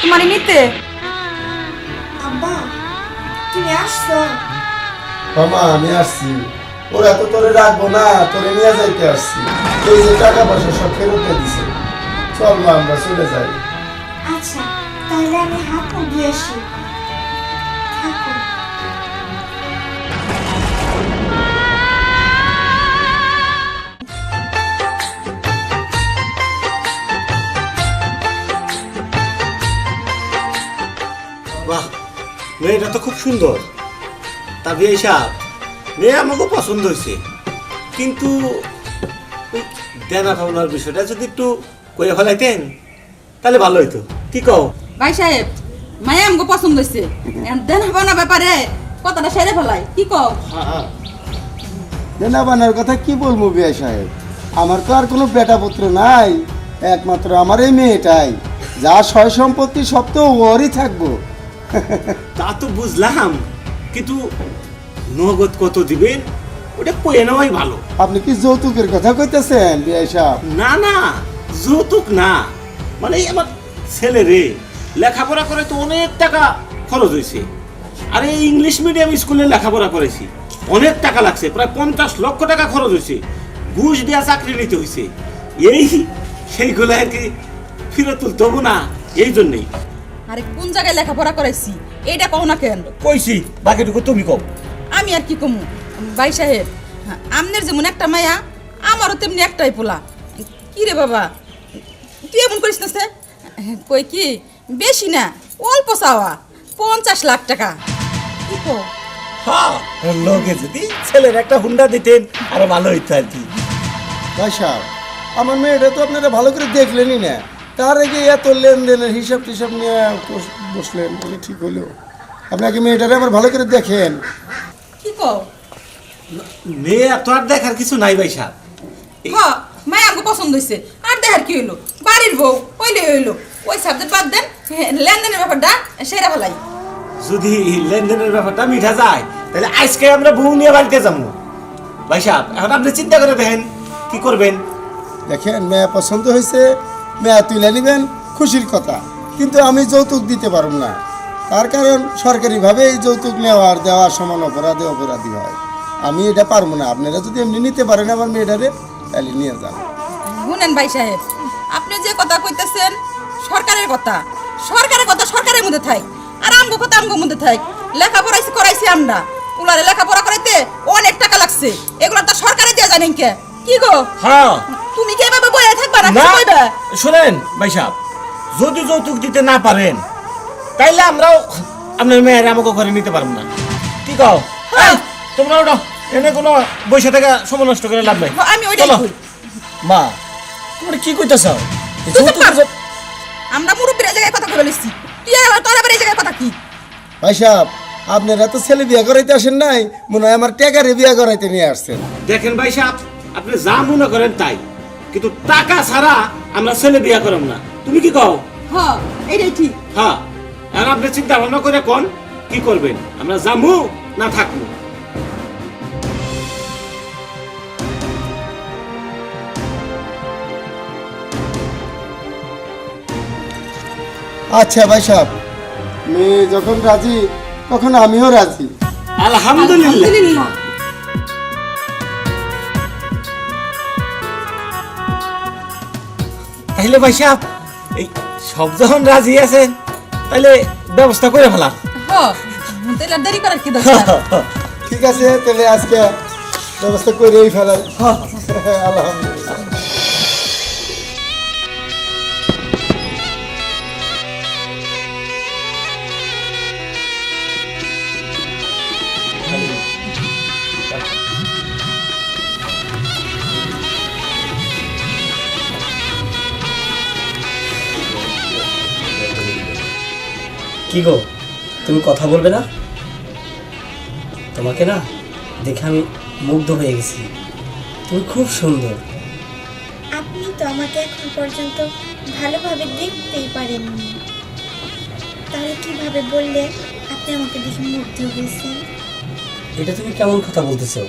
তোমার নিতে? আব্বা তুমি আসছো? মামা আমি আসছি। ওরা তো তোরে রাখব না তোরে নিয়ে যাইতে আসছি। এই যে টাকা পয়সা সব ফেরত দিছে। চল মা আমরা চলে যাই। আচ্ছা তাহলে আমি হাত দিয়ে আসি। মেয়েটা তো খুব সুন্দর। তা বিয়ে সাপ? মেয়ে আমাকে পছন্দ হয়েছে। কিন্তু ওই দেনা পাওনার বিষয়টা যদি একটু করে ফেলাইতেন তাহলে ভালো হইতো। কি কও? ভাই সাহেব মায়া আমগো পছন্দ হয়েছে। দেন হব ব্যাপারে কথাটা সেরে ফেলাই। কি কও? দেনা বানার কথা কি বলব বিয়া সাহেব? আমার তো আর কোনো বেটা পুত্র নাই। একমাত্র আমার এই মেয়েটাই। যা সয় সম্পত্তি সব তো ওরই থাকব। তা তো বুঝলাম কিন্তু নগদ কত দিবেন? ওটা কয়ে নেওয়াই ভালো। আপনি কি যৌতুকের কথা কইতেছেন সাহেব? না না যৌতুক না। মানে এই আমার ছেলে রে লেখাপড়া করে তো অনেক টাকা খরচ হয়েছে আর এই ইংলিশ মিডিয়াম স্কুলে লেখাপড়া করেছি অনেক টাকা লাগছে প্রায় পঞ্চাশ লক্ষ টাকা খরচ হয়েছে ঘুষ দেওয়া চাকরি নিতে হয়েছে এই সেইগুলো আর কি ফিরে তুলতে হব না এই জন্যেই। আরে কোন জায়গায় লেখাপড়া করাইছি? এটা কও না কেন? কইছি বাকিটুকু তুমি কও। আমি আর কি কমু? ভাই সাহেব হ্যাঁ, আমনের যেমন একটা মায়া আমারও তেমনি একটাই পোলা। কি রে বাবা? তুই এমন করিস না সে? কই কি? বেশি না অল্প চাওয়া পঞ্চাশ লাখ টাকা। কি কো হ্যাঁ লোকে যদি ছেলের একটা হুন্ডা দিতেন আরও ভালো হইতো আর কি। ভাই সাহেব আমার মেয়েটা তো আপনারা ভালো করে দেখলেনই না। তার আগে এত লেনদেনের হিসাব টিসাব নিয়ে বসলেন? বলে ঠিক হলো। আপনাকে মেয়েটারে আমার ভালো করে দেখেন। কি কো মেয়ে তো আর দেখার কিছু নাই ভাই সাহেব। এই- হ মায়া আমাকে পছন্দ হয়েছে আর দেখার কি হইল? বাড়ির বউ হইলে হইল। ওই সাবজেক্ট বাদ দেন হ্যাঁ, লেনদেনের ব্যাপারটা সেরা ফেলাই। যদি লেনদেনের ব্যাপারটা মিঠা যায় তাহলে আজকে আমরা বউ নিয়ে বাড়িতে যাব। ভাই সাহেব এখন আপনি চিন্তা করে দেখেন কি করবেন? দেখেন মেয়ে পছন্দ হয়েছে মেয়া তুলে নেবেন, খুশির কথা। কিন্তু আমি যৌতুক দিতে পারব না। তার কারণ সরকারিভাবে এই যৌতুক নেওয়ার দেওয়া সমান অপরাধে অপরাধী হয়। আমি এটা পারব না। আপনারা যদি এমনি নিতে পারেন আমার মেয়েটারে, তাহলে নিয়ে যান। শুনেন ভাই সাহেব, আপনি যে কথা কইতেছেন সরকারের কথা সরকারের কথা সরকারের মধ্যে থাক, আর আমগো কথা আমগো মধ্যে থাক। লেখাপড়াইছি করাইছি আমরা। উলারে লেখাপড়া করাইতে অনেক টাকা লাগছে। এগুলো তো সরকারে দিয়ে জানেন কে? কি গো? হ্যাঁ। তুমি কি এভাবে বয়ে থাকবা? না কইবা? শোনেন ভাই সাহেব যদি যৌতুক দিতে না পারেন তাইলে আমরাও আপনার মেয়ের আমাকে ঘরে নিতে পারব না। কি কও? হ্যাঁ। তোমরা ওটা এনে কোনো বসে থেকে সময় নষ্ট করে লাভ নাই। আমি ওইটাই মা তোমরা কি কইতেছ। আমরা মুরব্বীর জায়গায় কথা তুই আবার তোর আবার এই জায়গায় কথা কি? ভাই সাহেব আপনারা তো ছেলে বিয়ে করাইতে আসেন নাই মনে হয় আমার টেকারে বিয়ে করাইতে নিয়ে আসছেন। দেখেন ভাই সাহেব আপনি যা মনে করেন তাই। কিন্তু টাকা ছাড়া আমরা ছেলে বিয়া করব না। তুমি কি কও? হ্যাঁ এইটাই ঠিক। হ্যাঁ আর আপনি চিন্তা ভাবনা করে কোন কি করবেন? আমরা যামু না থাকব আচ্ছা ভাই সাহেব মেয়ে যখন রাজি তখন আমিও রাজি। আলহামদুলিল্লাহ। তাইলে ভাই সাহেব এই সব যখন রাজি আছেন তাহলে ব্যবস্থা করে ফেলাম তাহলে আর দেরি করার কি দরকার? ঠিক আছে তাহলে আজকে ব্যবস্থা করেই ফেলাই আলহামদুলিল্লাহ কি গো? তুমি কথা বলবে না? তোমাকে না দেখে আমি মুগ্ধ হয়ে গেছি। তুমি খুব সুন্দর। আপনি তো আমাকে এখন পর্যন্ত ভালোভাবে দেখতেই পারেননি। তাহলে কীভাবে বললে আপনি আমাকে দেখে মুগ্ধ হয়েছেন? এটা তুমি কেমন কথা বলতেছো?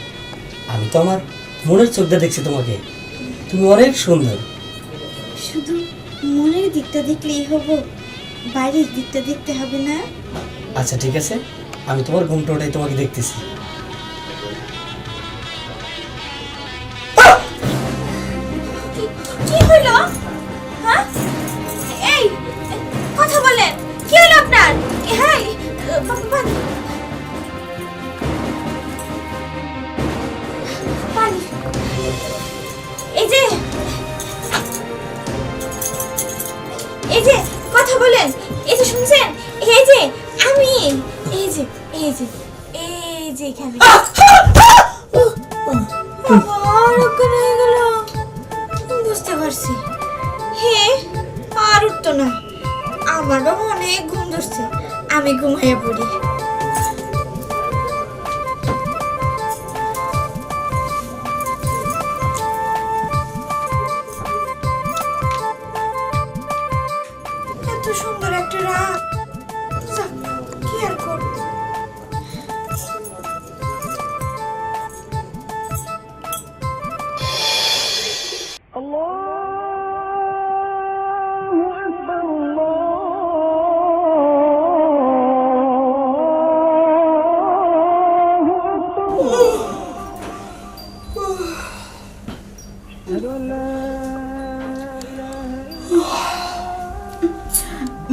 আমি তো আমার মনের চোখ দিয়ে দেখছি তোমাকে। তুমি অনেক সুন্দর। শুধু মনের দিকটা দেখলেই হব? বাইরের দিকটা দেখতে হবে না? আচ্ছা ঠিক আছে। আমি তোমার ঘুমটা ওটাই তোমাকে দেখতেছি।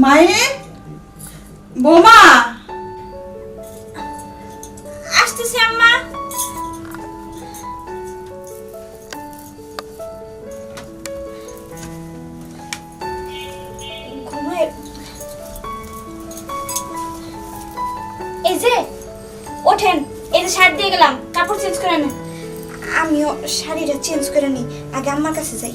মায়ে? বোমা? আসতেছি আম্মা। এই যে ওঠেন এই যে শার্ট দিয়ে গেলাম কাপড় চেঞ্জ করে নেন। আমিও শাড়িটা চেঞ্জ করে নিই আগে আম্মার কাছে যাই।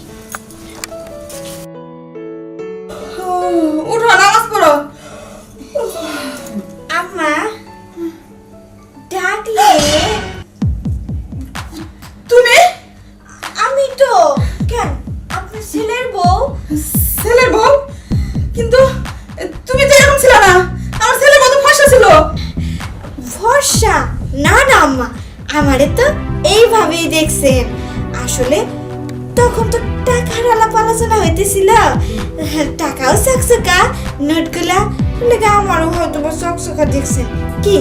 চকচকা দেখছেন কি?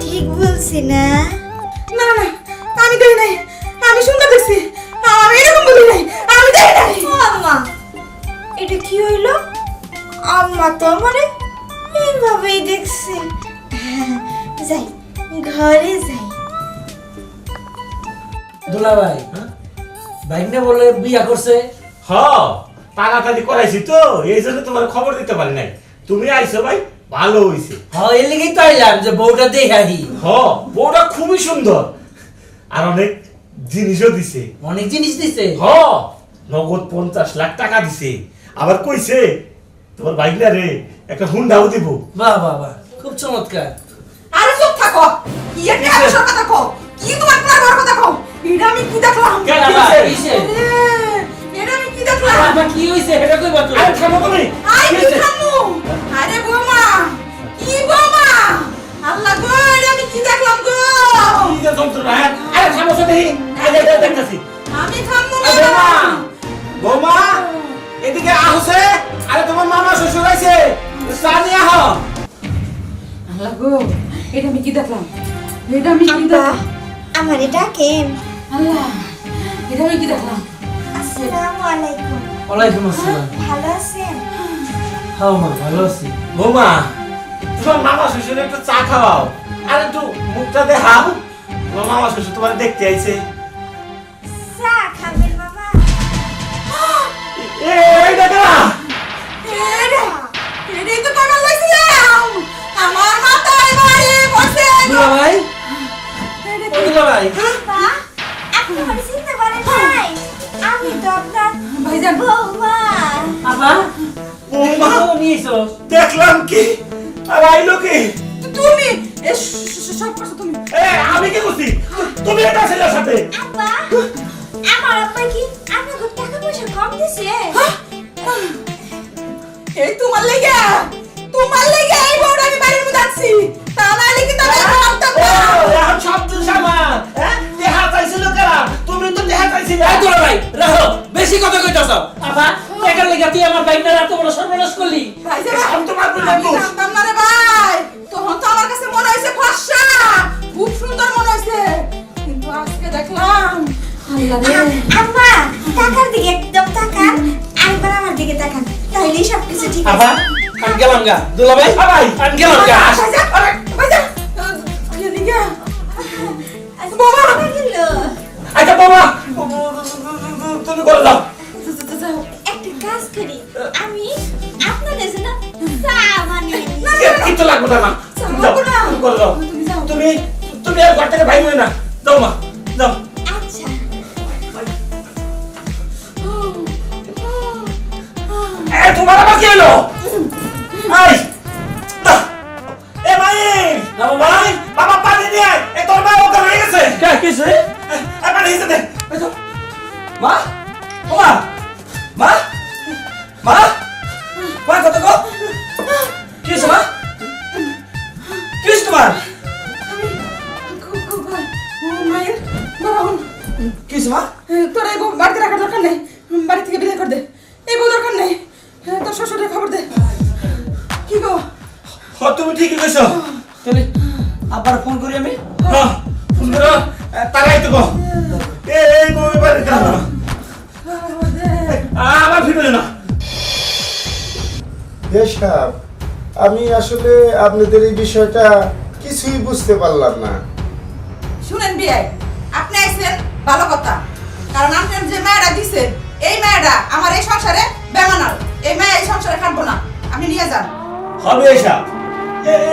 ঠিক বলছি না? না না আমি দেখি নাই। আমি সুন্দর দেখছি। আমি এরকম বলি নাই। আমি দেখি নাই। আম্মা এটা কি হইল? আম্মা তো আমারে এইভাবেই দেখছে। যাই ঘরে যাই। দুলা ভাই বাইক না বলে বিয়া করছে। হ তাড়াতাড়ি করাইছি তো এই জন্য তোমার খবর দিতে পারি নাই। তুমি আইছো ভাই ভালো হইছে। হ্যাঁ এর লেগেই তো আইলাম যে বউটা দেখাহি হ। বউটা খুবই সুন্দর। আর অনেক জিনিসও দিছে। অনেক জিনিস দিছে? হ নগদ পঞ্চাশ লাখ টাকা দিছে। আবার কইছে তোমার বাইক না রে একটা হুন্ডাও দিব। বাহ বাহ বাহ খুব চমৎকার। আরে চুপ থাকো। কি একটা কথা কও। কি তোমার প্ল্যান কথা কও? এটা আমি কি দেখলাম? কেন বাবা, এটা কি হইছে? এটা কইবা তো আরে থামো তুমি। হইছে? খামু আরে বৌমা কি বৌমা? আল্লাহ গো এটা আমি কি দেখলাম গো? কি যে যন্ত্রণা, হ্যাঁ? আরে থামো তো আরে দেখতাছি। আমি খামু না বৌমা বৌমা এদিকে আসছে আরে তোমার মামা শ্বশুর আইছে। আহ আল্লাহ গো এটা আমি কি দেখলাম? এটা আমি কি দেখলাম? আমারে ডাকেন আল্লাহ এটা আমি কি দেখলাম? আসসালামু আলাইকুম। ওয়ালাইকুম আসসালাম। ভালো আছেন? হ্যাঁ মা ভালো আছি। তোমার মামা শ্বশুর একটু চা খাওয়াও। আর একটু মুখটা দেখাও। তোমার মামা শ্বশুর তোমার দেখতে আইছে। চা খাবেন বাবা এ এইটা এটাই তো টাকা লাইছিলাম। আমার মাথায় বাড়ি বসে দুলা ভাই দুলা ভাই বাবা আমি তো আপনার ভাইজান। বৌমা। আপা বৌমা ও নিয়েছো দেখলাম কি? আর আইলো কি? তুমি? এ স- স- সব করছ তুমি? এ আমি কি করছি? তুমি এটা ছেলের সাথে? আব্বা আমার আব্বা কি আপনাকে টাকা পয়সা কম দিছে? এই তোমার লেগে তোমার লেগে বেশি কথা কইতাছ। আপা টাকার লেগে তুই আমার বাইকটা এত বড় সর্বনাশ করলি। আমি তোমার আমি জানতাম না রে ভাই। তখন তো আমার কাছে মনে হয়েছে ফর্সা। খুব সুন্দর মনে হয়েছে। কিন্তু আজকে দেখলাম আল্লাহ রে। আম্মা টাকার দিকে একদম তাকান আরেকবার আমার দিকে তাকান। তাহলেই সবকিছু ঠিক আছে। আবার আমি গেলাম গা। দুলা ভাই আমি গেলাম গা। ভাইজা, ভাইজা, এদিকে বাবা তুমি করে দাও। একটা কাজ করি। আমি আপনাদের জন্য চা বানিয়ে কিছু লাগবে না মা। যাও, যাও, না। তুমি করে দাও। তুমি তুমি তুমি আর ঘর থেকে ভাই না। যাও মা। যাও। আচ্ছা। এ তোমার আবার কি হলো? আই! এ ভাই ভাই বাবা। পানি নিয়ে আয়। এ তোর মা ওকে গেছে। কে কিছু এ পানি হিসেবে দে। মা? ও মা! মা! মা কত গো? কি মা? কি তোমার। কি মা? তোর এই বউ বাড়িতে রাখার দরকার নেই। বাড়ি থেকে বিদায় করে দে। এই বউ দরকার নেই। তোর শ্বশুরের খবর দে। কি গো? তুমি ঠিকই কইছো। তাহলে আবার ফোন করি আমি? ফোন করো। তারাই তো গো। সাহেব, আমি আসলে আপনাদের এই বিষয়টা কিছুই বুঝতে পারলাম না। শুনেন বিয়াই আপনি আইছেন ভালো কথা কারণ আপনার যে মেয়েটা দিছেন এই মেয়েটা আমার এই সংসারে বেমানার এই মেয়ে এই সংসারে খাটবো না আপনি নিয়ে যান। হবে এসা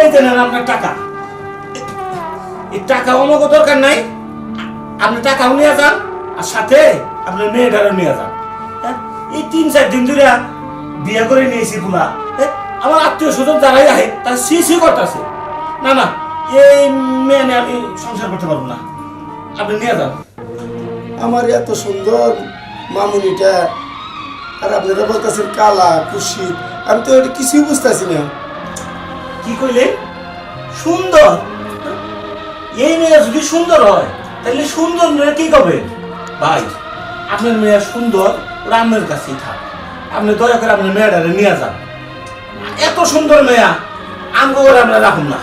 এই যে নেন আপনার টাকা। এই টাকা অমুক দরকার নাই আপনি টাকাও নিয়ে যান আর সাথে আপনার মেয়েটারও নিয়ে যান। হ্যাঁ? এই তিন চার দিন ধরে বিয়ে করে নিয়েছি পুলা? আমার আত্মীয় স্বজন যারাই আহে তার সি সি করতেছে। না না এই মেয়ে আমি সংসার করতে পারব না। আপনি নিয়ে যান। আমার এত সুন্দর মামুনিটা আর আপনারা বলতেছেন কালা কুশিত আমি তো এটা কিছুই বুঝতেছি না। কি কইলে? সুন্দর। এই মেয়ে যদি সুন্দর হয় তাহলে সুন্দর মেয়ে কি করবে ভাই আপনার মেয়ে সুন্দর আপনার কাছেই থাক। আপনি দয়া করে আপনার মেয়েটারে নিয়ে যান। এত সুন্দর মেয়া আমগো করে আমরা রাখুন না।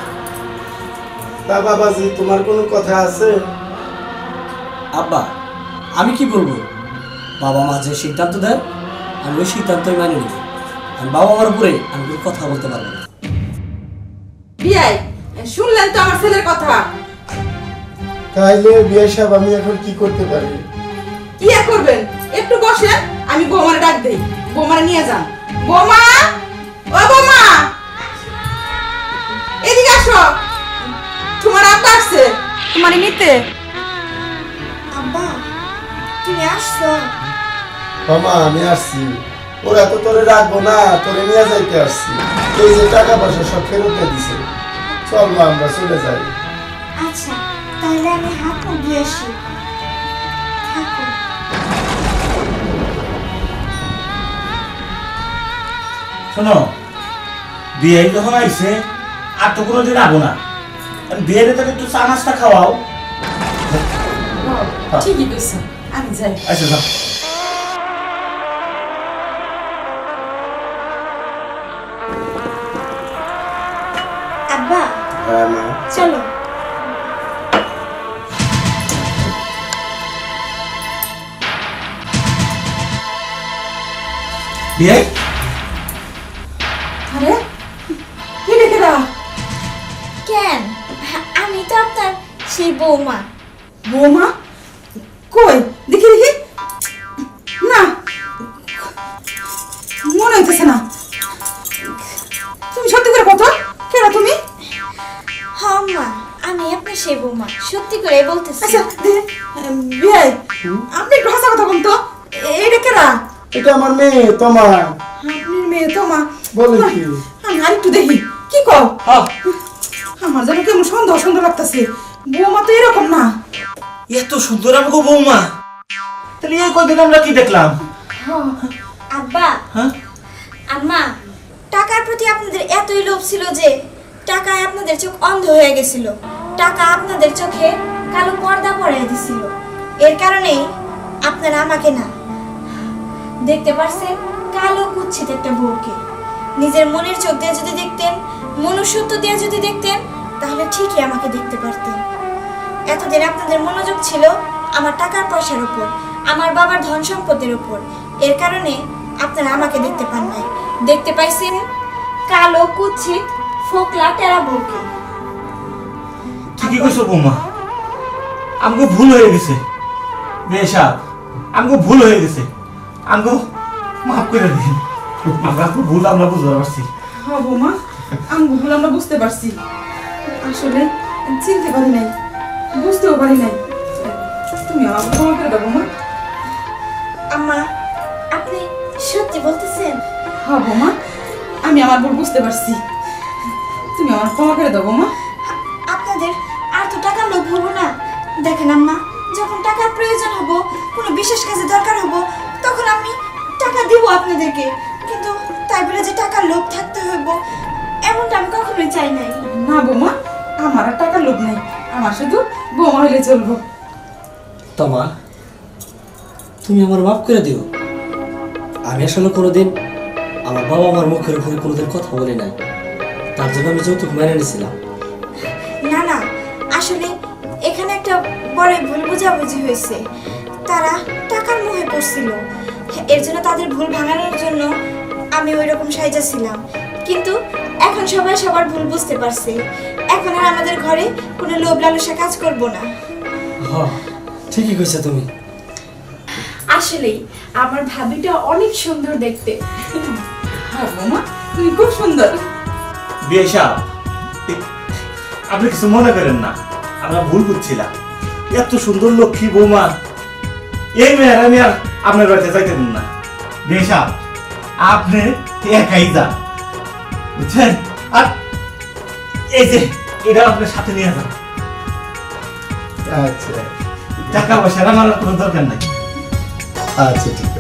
তা বাবাজি তোমার কোনো কথা আছে? আব্বা আমি কি বলব? বাবা মা যে সিদ্ধান্ত দেয় আমি ওই সিদ্ধান্তই মানে নিব আমি বাবা মার উপরে আমি কোনো কথা বলতে পারব না। বিয়াই শুনলেন তো আমার ছেলের কথা। তাইলে বিয়ে সাহেব আমি এখন কি করতে পারি? কি আর করবেন একটু বসেন আমি বৌমার ডাক দেই। বৌমার নিয়ে যান। বৌমা? ও বৌমা! এদিকে আসো। তোমার আব্বা আসছে। তোমার নিতে। আব্বা তুমি আসছো? মামা আমি আসছি। ওরা তো তোরে রাখব না তোরে নিয়ে যাইতে আসছি। এই যে টাকা পয়সা সব ফেরত দিছে। চল আমরা চলে যাই। আচ্ছা তাহলে আমি হাত ধুয়ে আসি। শোনো বিয়ে যখন আইছে আর তো কোনো দিন আবো না। বিয়ের তাকে একটু চা নাস্তা খাওয়াও। ঠিকই কইছো আমি যাই। আচ্ছা যাও। আব্বা হ্যাঁ চলো। বিয়ে? বৌমা বৌমা কই দেখি দেখি না মনে হইতেছে না তুমি সত্যি করে কত কেন তুমি আমি আপনার সেই বৌমা সত্যি করে বলতেছি আচ্ছা বিয়াই আপনি একটু হাসা কথা বলতো এইটা কেরা এটা আমার মেয়ে তোমার আপনার মেয়ে তো মা বলে কি? আমি আর একটু দেখি কি কও আমার যেন কেমন সন্দেহ সন্দেহ লাগতেছে বৌমা তো এরকম না। এত সুন্দর আমাকে বৌমা। তাহলে এই কদিন আমরা কি দেখলাম? আব্বা। হ্যাঁ? আম্মা টাকার প্রতি আপনাদের এতই লোভ ছিল যে টাকায় আপনাদের চোখ অন্ধ হয়ে গেছিল। টাকা আপনাদের চোখে কালো পর্দা পড়াই দিছিল। এর কারণেই আপনারা আমাকে না দেখতে পারছেন কালো কুচ্ছিত একটা বউকে। নিজের মনের চোখ দিয়ে যদি দেখতেন মনুষ্যত্ব দিয়ে যদি দেখতেন তাহলে ঠিকই আমাকে দেখতে পারতেন। এতদিন আপনাদের মনোযোগ ছিল আমার টাকার পয়সার উপর আমার বাবার ধন সম্পদের উপর। এর কারণে আপনারা আমাকে দেখতে পান নাই। দেখতে পাইছেন? কালো কুৎসিত ফোকলা টেরা বউকে ঠিকই কইছো বৌমা। আমগো ভুল হয়ে গেছে। বেশা আমগো ভুল হয়ে গেছে। আমগো মাফ করে দিন। আমরা তো ভুল আমরা বুঝতে পারছি। হ্যাঁ বৌমা আমগো ভুল আমরা বুঝতে পারছি। আসলে চিনতে পারি নাই। বুঝতেও পারি নাই। তুমি আমার ক্ষমা করে দাও বৌমা। আম্মা আপনি সত্যি বলতেছেন? হ্যাঁ বৌমা আমি আমার ভুল বুঝতে পারছি। তুমি আমার ক্ষমা করে দাও বৌমা। আপনাদের আর তো টাকা লোভ হব না। দেখেন আম্মা যখন টাকার প্রয়োজন হব কোনো বিশেষ কাজে দরকার হব তখন আমি টাকা দিব আপনাদেরকে। কিন্তু তাই বলে যে টাকার লোভ থাকতে হইব এমনটা আমি কখনোই চাই নাই। না বৌমা আমার আর টাকার লোভ নাই। আমার শুধু বৌমা হইলে চলবো। তমা তুমি আমার মাফ করে দিও। আমি আসলে কোনোদিন আমার বাবা আমার মুখের উপরে কোনোদিন কথা বলি নাই। তার জন্য আমি যৌতুক মেনে নিয়েছিলাম। না না আসলে এখানে একটা বড় ভুল বোঝাবুঝি হয়েছে। তারা টাকার মোহে পড়ছিল। এর জন্য তাদের ভুল ভাঙানোর জন্য আমি ওই রকম সাইজা ছিলাম। কিন্তু এখন সবাই সবার ভুল বুঝতে পারছে। এখন আর আমাদের ঘরে কোনো লোভ লালসা কাজ করব না। ঠিকই কইছো তুমি। আসলেই আমার ভাবিটা অনেক সুন্দর দেখতে। হ্যাঁ বৌমা তুমি খুব সুন্দর। বেশা আপনি কিছু মনে করেন না। আমরা ভুল বুঝছিলাম। এত সুন্দর লক্ষ্মী বৌমা এই মেয়ের আমি আর আপনার বাড়িতে যাইতে দিন না। বেশা আপনি একাই যান। বুঝছেন? আর এই যে এটা আপনার সাথে নিয়ে যান। আচ্ছা। টাকা পয়সা আমার কোনো দরকার নাই। আচ্ছা ঠিক